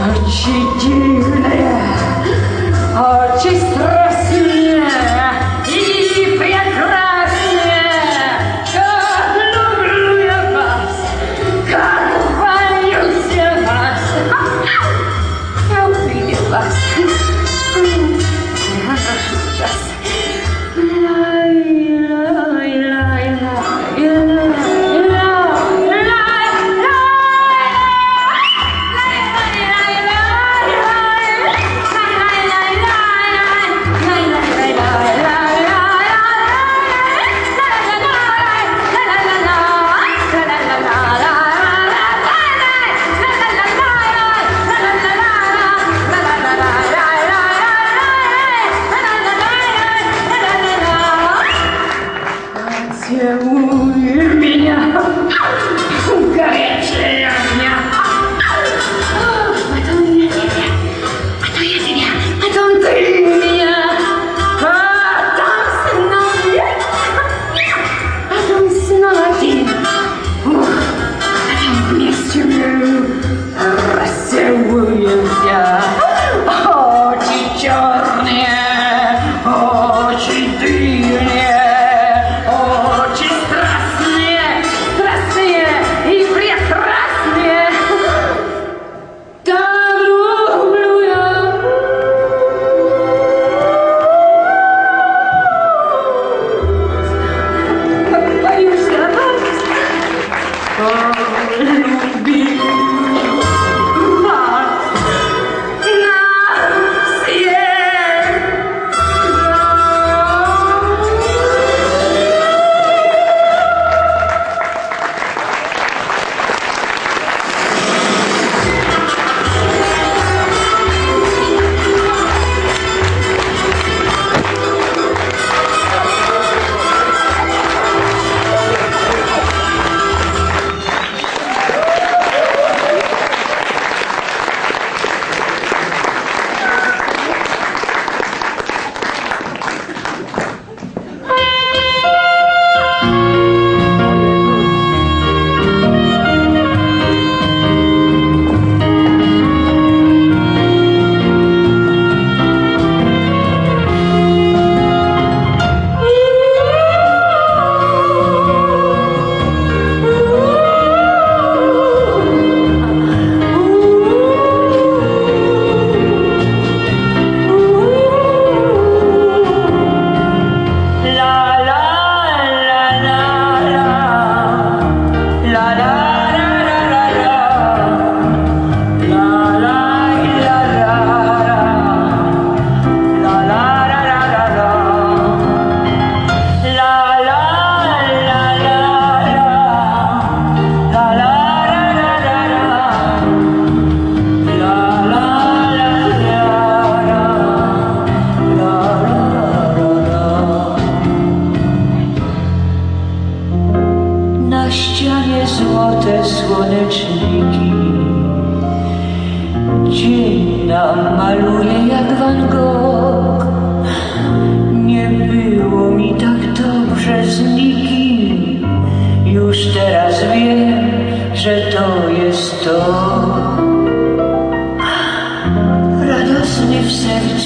Очи а дивные, очи страшные.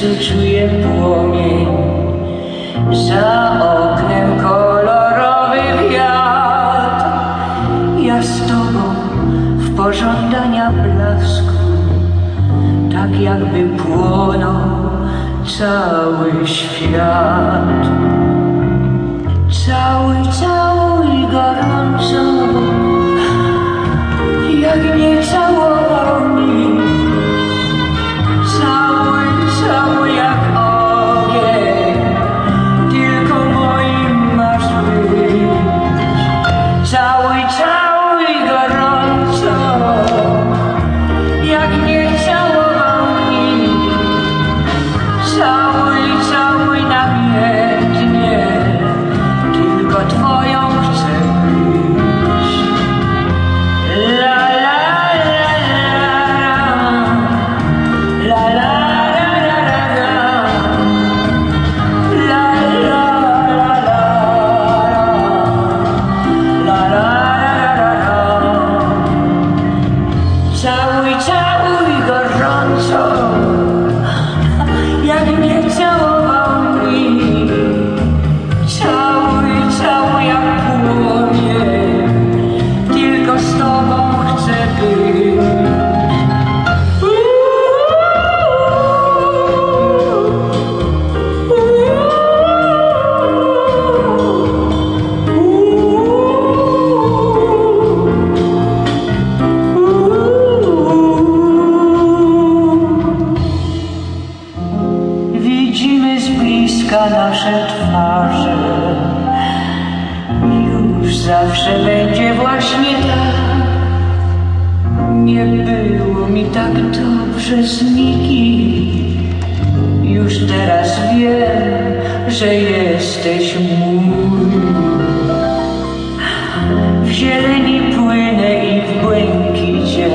sercu czuję płomień Za oknem kolorowy wiatr. Ja z tobą w pożądania blasku. Tak jakby płonął cały świat. Tak dobrze z nikim. Już teraz wiem, że jesteś mój. W zieleni płynę i w błękicie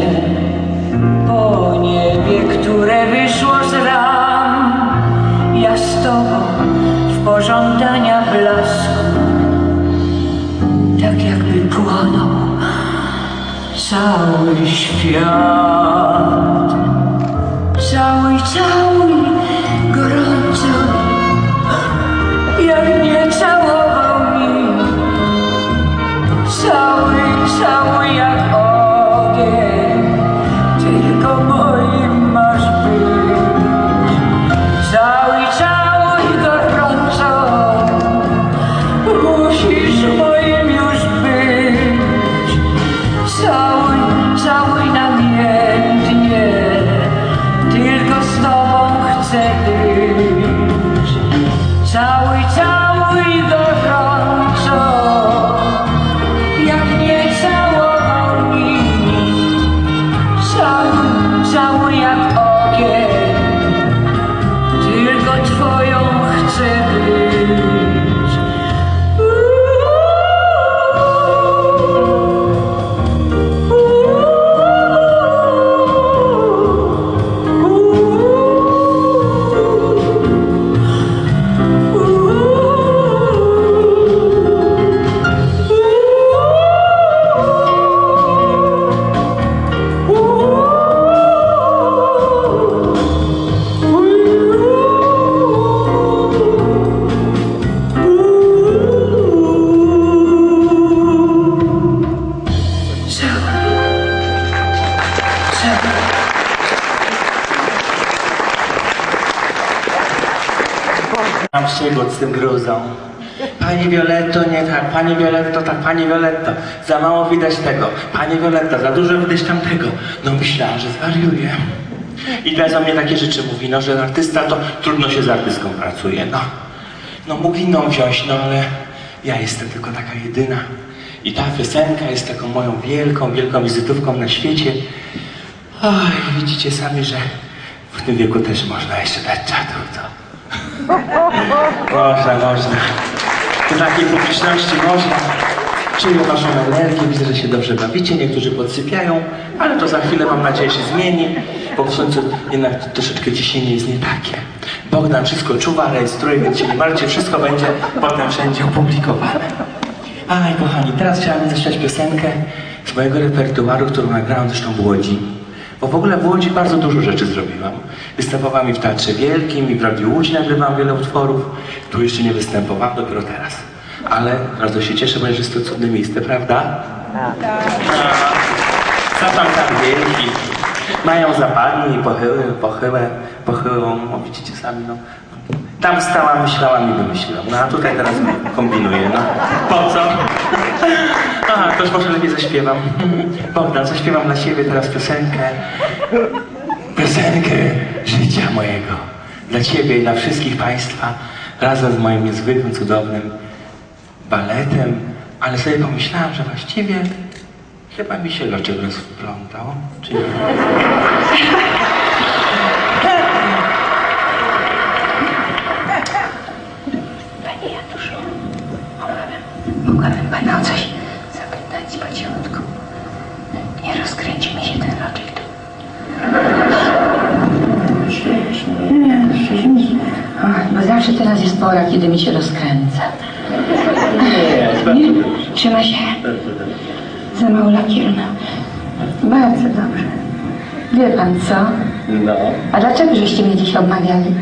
Po niebie, które wyszło z ram Ja z tobą w pożądania blasku Tak jakby płonął cały świat. Cały, cały gorąco. Jak nie całował nikt Cały, cały jak ogień, tylko moim masz być. Cały, cały gorąco, musisz tym gruzą. Pani Violetto, nie tak, Pani Violetto, tak, Pani Violetto. Za mało widać tego. Pani Violetto, za dużo widać tamtego. No myślałam, że zwariuję. I teraz o mnie takie rzeczy mówi, no, że artysta to trudno się z artystką pracuje, no. No mógł inną wziąć, no ale ja jestem tylko taka jedyna. I ta piosenka jest taką moją wielką, wielką wizytówką na świecie. Oj, widzicie sami, że w tym wieku też można jeszcze dać czadu, to. Można, można. Do takiej publiczności można. Czuję waszą energię, widzę, że się dobrze bawicie, niektórzy podsypiają, ale to za chwilę mam nadzieję się zmieni, bo w końcu jednak troszeczkę ciśnienie jest nie takie. Bogdan wszystko czuwa, rejestruje, więc się nie martwcie, wszystko będzie potem wszędzie opublikowane. Aj, kochani, teraz chciałabym zaśpiewać piosenkę z mojego repertuaru, którą nagrałem zresztą w Łodzi. Bo w ogóle w Łodzi bardzo dużo rzeczy zrobiłam. Występowałam i w Teatrze Wielkim, i w Radiu Łódź nagrywam wiele utworów. Tu jeszcze nie występowałam, dopiero teraz. Ale bardzo się cieszę, bo jest to cudne miejsce, prawda? Tak. Co tam tam wielki? Mają zapadnie i pochyły, pochyłe, pochyłą, o widzicie sami, no. Tam stała, myślałam i wymyśliłam. No a tutaj teraz kombinuję, no. Po co? Aha, to już może lepiej zaśpiewam. Bogdan, zaśpiewam dla siebie teraz piosenkę. Piosenkę życia mojego. Dla ciebie i dla wszystkich państwa. Razem z moim niezwykłym, cudownym baletem. Ale sobie pomyślałam, że właściwie chyba mi się loczek rozplątał. Czy nie? Panie Januszu, mogłabym, pana o coś zapytać po cichutku. Nie rozkręci mi się ten loczek tu. O, Bo zawsze teraz jest pora, kiedy mi się rozkręca. Nie? Trzyma się. Za mało lakieru. no. Bardzo dobrze. Wie pan co? No, A dlaczego żeście mnie dziś obmawiali?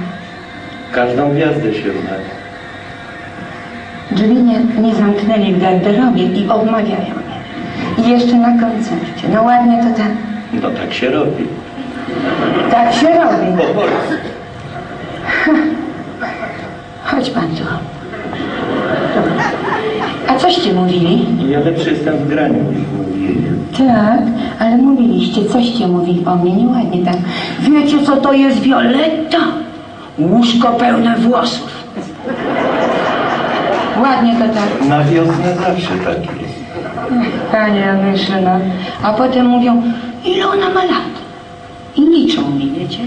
każdą gwiazdę się umawia. Drzwi nie, nie zamknęli w garderobie i obmawiają mnie. I jeszcze na koncercie. No ładnie to tak. No tak się robi. Tak się robi. Po polsku. Chodź pan tu. Dobra. A coście mówili? Ja lepszy jestem w graniu niż mówienie. Tak, ale mówiliście, coście mówili o mnie nieładnie tak. Wiecie co to jest Violetta? Łóżko pełne włosów. Ładnie to tak. Na wiosnę zawsze tak jest. Panie no. A potem mówią, ile ona ma lat? I liczą mi, wiecie?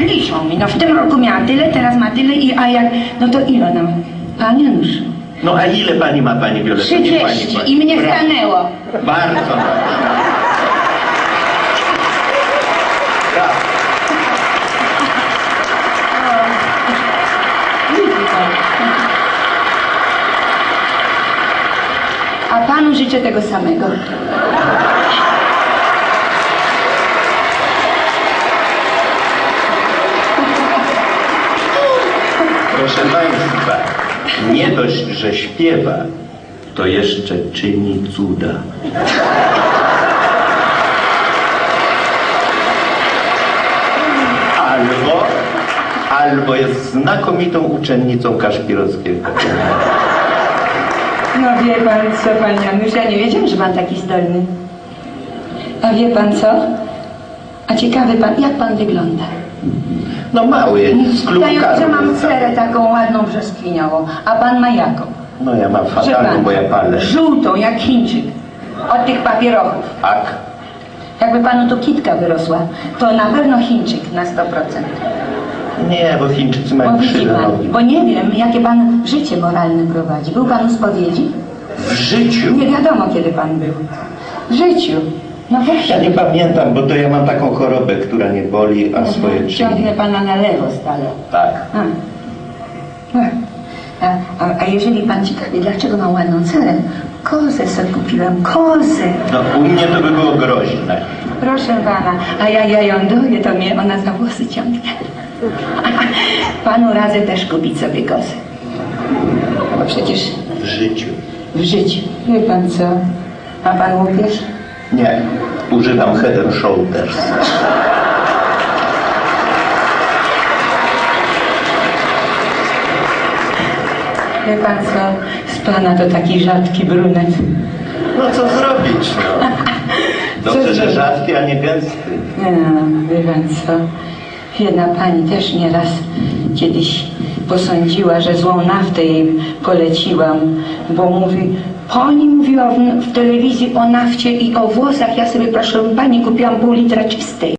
Liczą mi. No w tym roku miała tyle, teraz ma tyle, i, a jak, no to ile ona ma? Panie Januszu, No a ile pani ma pani Violeta? Niech pani 30 powie. i mnie stanęło. Bardzo dobrze. Brawo. Widzi pan. A panu życzę tego samego. Proszę Państwa, nie dość, że śpiewa, to jeszcze czyni cuda. Albo, albo jest znakomitą uczennicą Kaszpirowskiego. No wie pan co, pan Janusz, ja nie wiedziałam, że pan taki zdolny. A wie pan co? A ciekawy pan, jak pan wygląda? No mały, z Ja że mam cerę taką ładną brzoskwiniową, a pan ma jaką? No ja mam fatalną, bo ja palę. Żółtą, jak Chińczyk. Od tych papierochów. Ak. Jakby panu tu kitka wyrosła, to na pewno Chińczyk na 100%. Nie, bo Chińczycy mają krzywe pan, nogi. bo nie wiem, jakie pan życie moralne prowadzi. Był pan u spowiedzi? W życiu. Nie wiadomo, kiedy pan był. W życiu. No Ja właśnie. nie pamiętam, bo to ja mam taką chorobę, która nie boli, a swoje czyni. Ciągnie pana na lewo stale. Tak. A. A, a, a jeżeli pan ciekawi, dlaczego mam ładną cerę? Kozę sobie kupiłam, kozę. No u mnie to by było groźne. Proszę pana, a ja, ja ją doję, to mnie ona za włosy ciągnie. Panu radzę też kupić sobie kozę. Bo przecież W życiu. w życiu, wie pan co, ma pan łupież? Nie. Używam head and shoulders. Wie pan co, z pana to taki rzadki brunet. No co zrobić, no. Dobrze, że rzadki, a nie gęsty. Nie, wie pan co, jedna pani też nieraz kiedyś posądziła, że złą naftę jej poleciłam, bo mówi, pani mówiła w, w telewizji o nafcie i o włosach, ja sobie proszę pani kupiłam pół litra czystej.